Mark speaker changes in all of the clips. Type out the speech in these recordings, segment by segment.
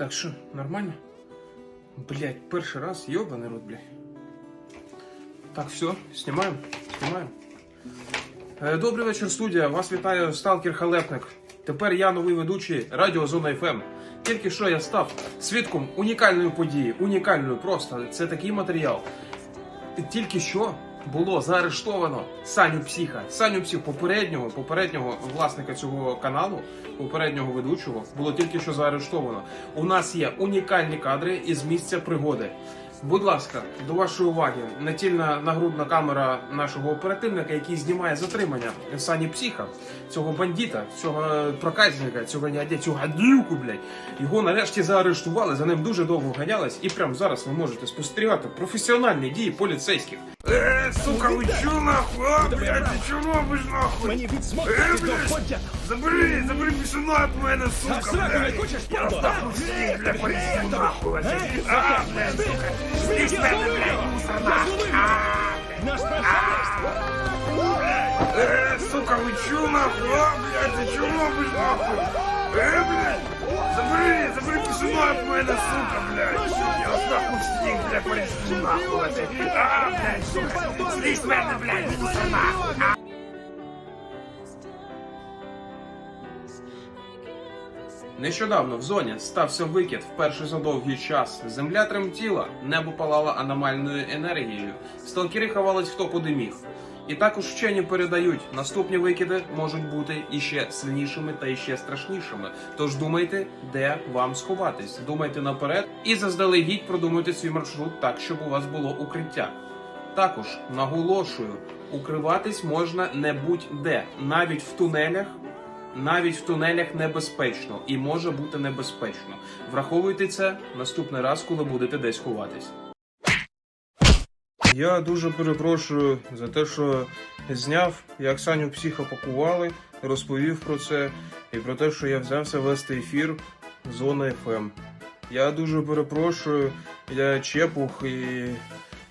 Speaker 1: Так що, нормально? Блять, перший раз, йобаний рот, блядь. Так, все, знімаємо, знімаємо. Е, Добрий вечір, студія. Вас вітає Сталкер Халепник. Тепер я новий ведучий Радіо Зона ФМ. Тільки що я став свідком унікальної події. Унікальної просто. Це такий матеріал. Тільки що було заарештовано Саню Псіха. Саню Псіх, попереднього, попереднього власника цього каналу, попереднього ведучого, було тільки що заарештовано. У нас є унікальні кадри із місця пригоди. Будь ласка, до вашої уваги, натільна нагрудна камера нашого оперативника, який знімає затримання Сані Псіха, цього бандита, цього проказника, цього нядя, цього гадюку, блядь. Його нарешті заарештували, за ним дуже довго ганялись, і прямо зараз ви можете спостерігати професіональні дії поліцейських. Е, сука, ви чо нахуй? А, блядь, ти чого робиш нахуй?
Speaker 2: Мені від
Speaker 1: Е,
Speaker 2: смоктати
Speaker 1: блядь,
Speaker 2: доходять.
Speaker 1: Забери, забери пісюна від мене, сука,
Speaker 2: А сраку не
Speaker 1: блядь.
Speaker 2: хочеш,
Speaker 1: Я
Speaker 2: падло?
Speaker 1: здохну всіх, блядь, порізну нахуй.
Speaker 2: Ей,
Speaker 1: А, блядь, сука. Ти з мене, блядь, мусорна.
Speaker 2: Наш спеціаліст.
Speaker 1: Е, сука, ви чо нахуй? А, блядь, ти чого робиш нахуй? Е, блядь, забери, забери пісюна від мене, сука, блядь. Я здохну всіх, блядь, порізну нахуй. А, блядь, сука. Слізь мене, блядь, мусорна. Нещодавно в зоні стався викид вперше за довгий час. Земля тремтіла, небо палало аномальною енергією. Сталкери ховались хто куди міг. І також вчені передають, наступні викиди можуть бути іще сильнішими та іще страшнішими. Тож думайте, де вам сховатись. Думайте наперед і заздалегідь продумуйте свій маршрут так, щоб у вас було укриття. Також наголошую, укриватись можна не будь-де, навіть в тунелях. Навіть в тунелях небезпечно і може бути небезпечно. Враховуйте це наступний раз, коли будете десь ховатись. Я дуже перепрошую за те, що зняв, як Саню психа пакували, розповів про це і про те, що я взявся вести ефір Зона ФМ. Я дуже перепрошую, я чепух і,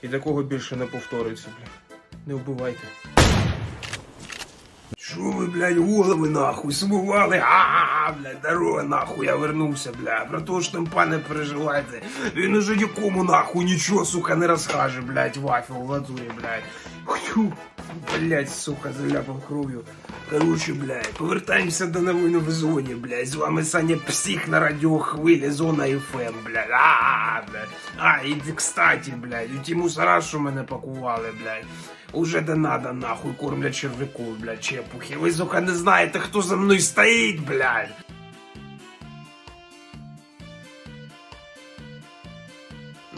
Speaker 1: і такого більше не повториться, бля. Не вбивайте. Шо ви, блядь, голови нахуй смували? А, блядь, здорово, нахуй, я вернувся, бля. Про то що там, пане, переживайте. Він уже нікому нахуй нічого, сука, не розкаже, блядь, вафел в латурі, блядь. Хю, блядь, сука, заляпав кров'ю. Короче, блядь, повертаємося до новини в зоні, блядь. З вами Саня Псих на радіохвилі, зона FM, блядь. А, блядь. А, і кстати, блядь, ті мусора, що мене пакували, блядь. Уже де надо, нахуй, кормлять червяку, блядь, чепухи. Ви, сука, не знаєте, хто за мною стоїть, блядь.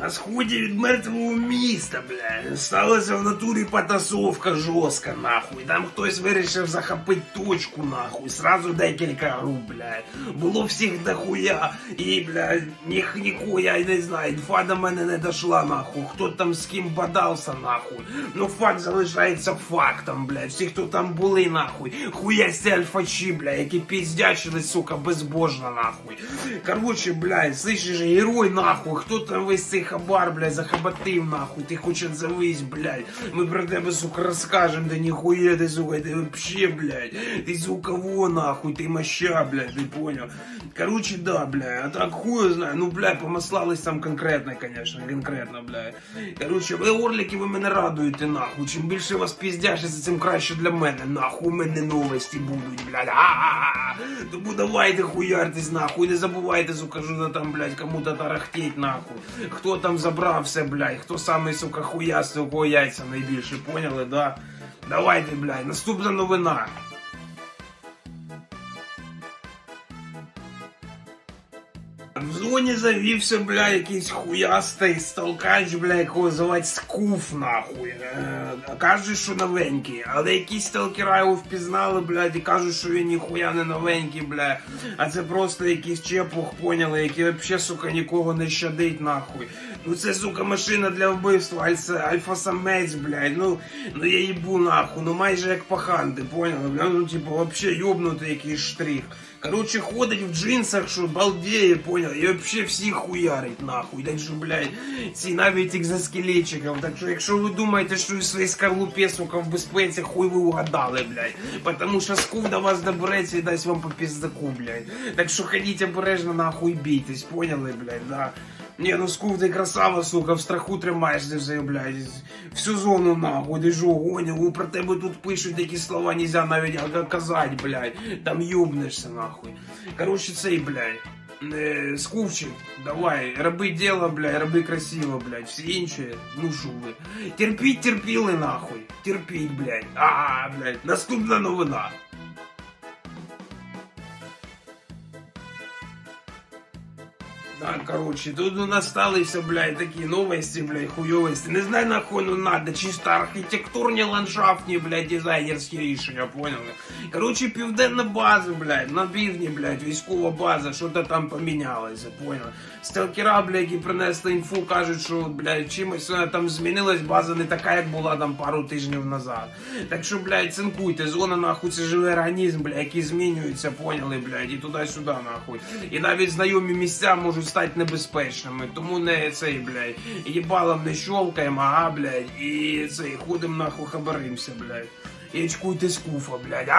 Speaker 1: На сході від мертвого міста, блядь, сталася в натурі потасовка жорстка, нахуй. Там хтось вирішив захопити точку, нахуй. Сразу декілька груп, блядь. Було всіх дохуя. І, блядь, ніх ніхуя, я не знаю, інфа до мене не дошла, нахуй. Хто там з ким бодався, нахуй. Ну факт залишається фактом, блядь. Всі, хто там були, нахуй. Хуясті альфачі, блядь, які піздячили, сука, безбожно, нахуй. Короче, блядь, слышиш, герой, нахуй. Хто там весь цей хабар, блядь, захоботив, нахуй. Ти хоч отзовись, блядь. Ми про тебе, сука, розкажем, да ніхуя ти, сука, ти вообще, блядь. Ти, сука, во, нахуй, ти моща, блядь, ти понял. Короче, да, блядь, а так хуй знаю. Ну, блядь, помаслались там конкретно, конечно, конкретно, блядь. Короче, ви орлики, ви мене радуєте, нахуй. Чим більше вас піздяшиться, тим краще для мене, нахуй. У мене новості будуть, блядь. А-а-а. Тому давайте хуяртесь, нахуй. Не забувайте, сука, що там, блядь, кому-то тарахтеть, нахуй. Хто там забрався, блядь, хто самий, сука, хуя у кого яйця найбільше, поняли, да? Давайте, блядь, наступна новина. Зоні завівся, бля, якийсь хуястий сталкач, бля, якого звати Скуф, нахуй. Е, кажуть, що новенький, але якісь сталкера його впізнали, блядь, і кажуть, що він ніхуя не новенький, бля. А це просто якийсь чепух, поняли, який вообще, сука, нікого не щадить, нахуй. Ну це, сука, машина для вбивства, альфа, альфа-самець, блядь, ну, ну я їбу нахуй, ну майже як пахан, ти понял, бля, ну типу, вообще йобнутий якийсь штрих. Короче, ходить в джинсах, що балдеє, понял, і вообще всіх хуярить нахуй. Так що, блядь, ці навіть екзоскелетчиків. Так що, якщо ви думаєте, що ви своїй скарлупі, сука, в безпеці, хуй ви угадали, блядь. Потому що скув до вас добереться і дасть вам по піздаку, блядь. Так що ходіть обережно нахуй бійтесь, поняли, блядь, да. Не, ну скув ти красава, сука, в страху тримаєшся все, блядь. Всю зону нахуй, ти що, гоняв, про тебе тут пишуть такі слова, нельзя навіть казати, блядь. Там юбнешся, нахуй. Короче, цей, блядь. Е, Скувчик, давай, роби діло, блядь, роби красиво, блядь. Всі інші, ну що ви. Терпіть, терпіли, нахуй. Терпіть, блядь. А, блядь. Наступна новина. Так, короче, тут у нас сталися, блядь, такі новості, блядь, хуйовості. Не знаю нахуй ну надо, чисто архітектурні, ландшафтні, блядь, дизайнерські рішення, поняли? Короче, південна база, блядь, на півдні, блядь, військова база, що-то там помінялося, поняли? Сталкера, блядь, які принесли інфу, кажуть, що, блядь, чимось вона там змінилась, база не така, як була там пару тижнів назад. Так що, блядь, цинкуйте, зона нахуй це живий організм, блядь, який змінюється, поняли, блядь, і туди-сюди, нахуй. І навіть знайомі місця можуть стати небезпечними, тому не цей, блядь, їбалом не щолкаємо, ага, блядь, і цей, ходимо нахуй хабаримся, блядь. І очкуйте з куфа, блядь,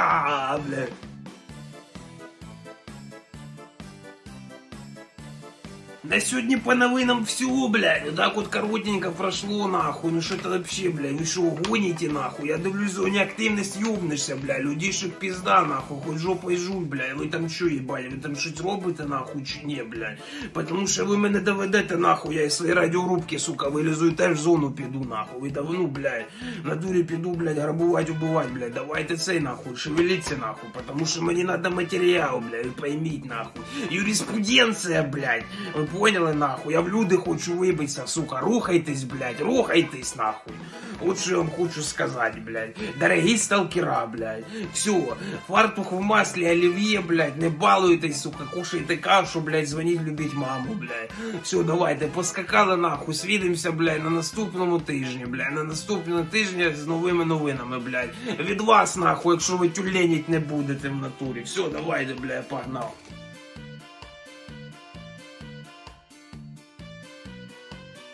Speaker 1: Да сегодня по новинам все, блядь. Вот так вот коротенько прошло, нахуй. Ну что это вообще, блядь? Вы что, гоните, нахуй? Я дивлюсь, в зоні активність ёбнешься, блядь. Людишек пизда, нахуй. Хоть жопой жуй, блядь. Ви там що, їбать? Ви там щось робите, нахуй, чи ні, блядь? Потому що ви мене доведете, нахуй. Я із своєї радіорубки, сука, вилізу і теж в зону піду, нахуй. Ви давно, блядь. На дурі піду, блядь, грабувати, убивати, блядь. Давайте цей, нахуй, шевеліться, нахуй. Потому що мені надо матеріал, блядь, ви пойміть, нахуй. Юриспруденція, блядь. Поняли, нахуй? Я в люди хочу вибитися, сука. Рухайтесь, блядь, рухайтесь, нахуй. От що я вам хочу сказати, блядь. Дорогі сталкера, блядь. Все, фартух в маслі, олів'є, блядь, не балуйтесь, сука, кушайте кашу, блядь, дзвоніть, любіть маму, блядь. Все, давайте, поскакали нахуй, свідимося, блядь, на наступному тижні, блядь, на наступному тижні з новими новинами, блядь. Від вас, нахуй, якщо ви тюленіть не будете в натурі. Все, давайте, блядь, погнав.